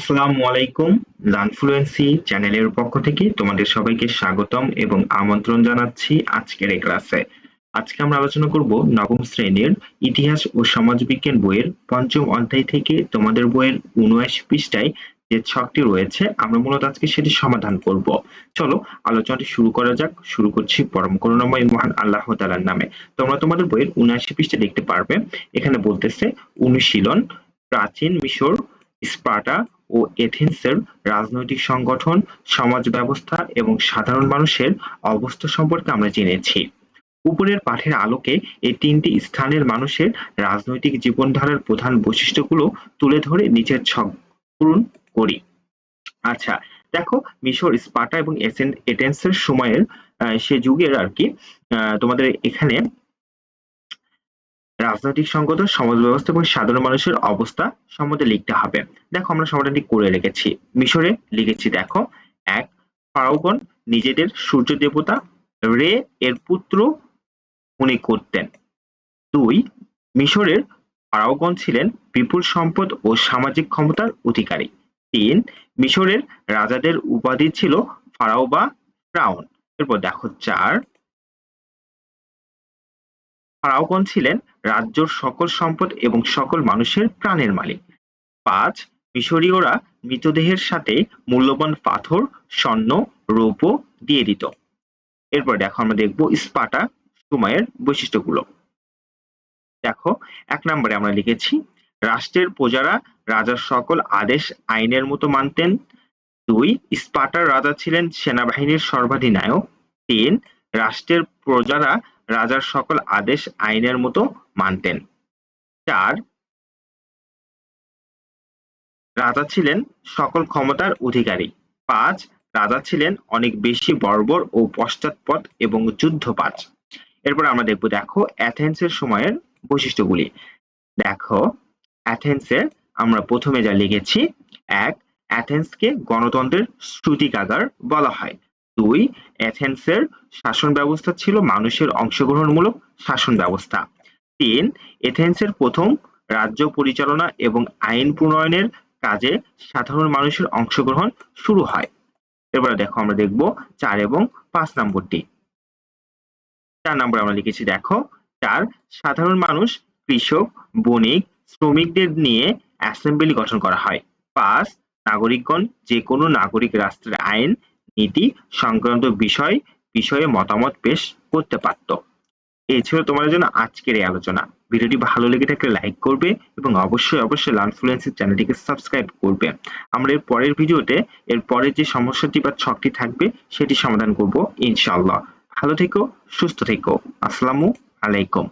আসসালামু আলাইকুম। লানফ্লুয়েন্সি চ্যানেলের পক্ষ থেকে তোমাদের সবাইকে স্বাগতম এবং আমন্ত্রণ জানাচ্ছি আজকের এই ক্লাসে। আজকে আমরা আলোচনা করব নবম শ্রেণির ইতিহাস ও সমাজবিজ্ঞান বইয়ের পঞ্চম অধ্যায় থেকে তোমাদের বইয়ের উনআশি পৃষ্ঠায় যে ছকটি রয়েছে, আমরা মূলত আজকে সেটি সমাধান করব। চলো, আলোচনাটি শুরু করা যাক। শুরু করছি পরম করুণাময় মহান আল্লাহ তাআলার নামে। তোমরা তোমাদের বইয়ের উনআশি পৃষ্ঠা দেখতে পারবে। এখানে বলতেছে অনুশীলন, প্রাচীন মিশর, স্পার্টা ও এথেন্সের রাজনৈতিক সংগঠন, সমাজ ব্যবস্থা এবং সাধারণ মানুষের অবস্থা সম্পর্কে আমরা জেনেছি। উপরের পাঠের আলোকে এই তিনটি স্থানের মানুষের রাজনৈতিক জীবনধারার প্রধান বৈশিষ্ট্যগুলো তুলে ধরে নিচের ছক পূরণ করি। আচ্ছা দেখো মিশর, স্পার্টা এবং এথেন্সের সময়ের সে যুগের আর কি তোমাদের এখানে রাজনৈতিক সংকট সমাজ ব্যবস্থা এবং সাধারণ মানুষের অবস্থা সম্বন্ধে লিখতে হবে। দেখো, আমরা সমাধানটি করে রেখেছি মিশরে লিখেছি, দেখো, এক, ফারাওগণ নিজেদের সূর্য দেবতা রে এর পুত্র উনি করতেন। দুই, মিশরের ফারাওগণ ছিলেন বিপুল সম্পদ ও সামাজিক ক্ষমতার অধিকারী। তিন, মিশরের রাজাদের উপাধি ছিল ফারাও বা ফ্রাউন এরপর দেখো, চার ফারাওগণ ছিলেন রাজ্যর সকল সম্পদ এবং সকল মানুষের প্রাণের মালিক। পাঁচ, মিশরীয়রা মৃতদেহের সাথে মূল্যবান পাথর, স্বর্ণ, রৌপ্য দিয়ে দিত। এরপর দেখো আমরা দেখব স্পাটা সময়ের বৈশিষ্ট্যগুলো। দেখো, এক নম্বরে আমরা লিখেছি, রাষ্ট্রের প্রজারা রাজার সকল আদেশ আইনের মতো মানতেন। দুই স্পাটার রাজা ছিলেন সেনাবাহিনীর সর্বাধিনায়ক। তিন, রাষ্ট্রের প্রজারা রাজার সকল আদেশ আইনের মতো মানতেন। চার, রাজা ছিলেন সকল ক্ষমতার অধিকারী। পাঁচ, রাজা ছিলেন অনেক বেশি বর্বর ও পশ্চাৎপদ এবং যুদ্ধপাত। এরপর আমরা দেখব, দেখো অ্যাথেন্সের সময়ের বৈশিষ্ট্যগুলি। দেখো অ্যাথেন্সের আমরা প্রথমে যা লিখেছি, এক, অ্যাথেন্সকে গণতন্ত্রের শ্রুতিকাগার বলা হয়। দুই এথেন্সের শাসন ব্যবস্থা ছিল মানুষের অংশগ্রহণমূলক শাসন ব্যবস্থা। তিন এথেন্সের প্রথম রাজ্য পরিচালনা এবং আইন প্রণয়নের কাজে সাধারণ মানুষের অংশগ্রহণ শুরু হয়। এবারে দেখো আমরা দেখব চার এবং পাঁচ নম্বরটি। চার নম্বর আমরা লিখেছি, দেখো, চার, সাধারণ মানুষ, কৃষক, বণিক, শ্রমিকদের নিয়ে অ্যাসেম্বলি গঠন করা হয়। পাঁচ, নাগরিকগণ যে কোনো নাগরিক রাষ্ট্রের আইন নীতি সংক্রান্ত বিষয়, বিষয়ে মতামত পেশ করতে পারত। এই ছিল তোমাদের জন্য আজকের এই আলোচনা। ভিডিওটি ভালো লেগে থাকলে লাইক করবে এবং অবশ্যই অবশ্যই লার্নফ্লুয়েন্সের চ্যানেলটিকে সাবস্ক্রাইব করবে। আমরা এর পরের ভিডিওতে এর পরের যে সমস্যাটি বা ছকটি থাকবে সেটি সমাধান করব ইনশাআল্লাহ। ভালো থেকো, সুস্থ থেকো। আসসালামু আলাইকুম।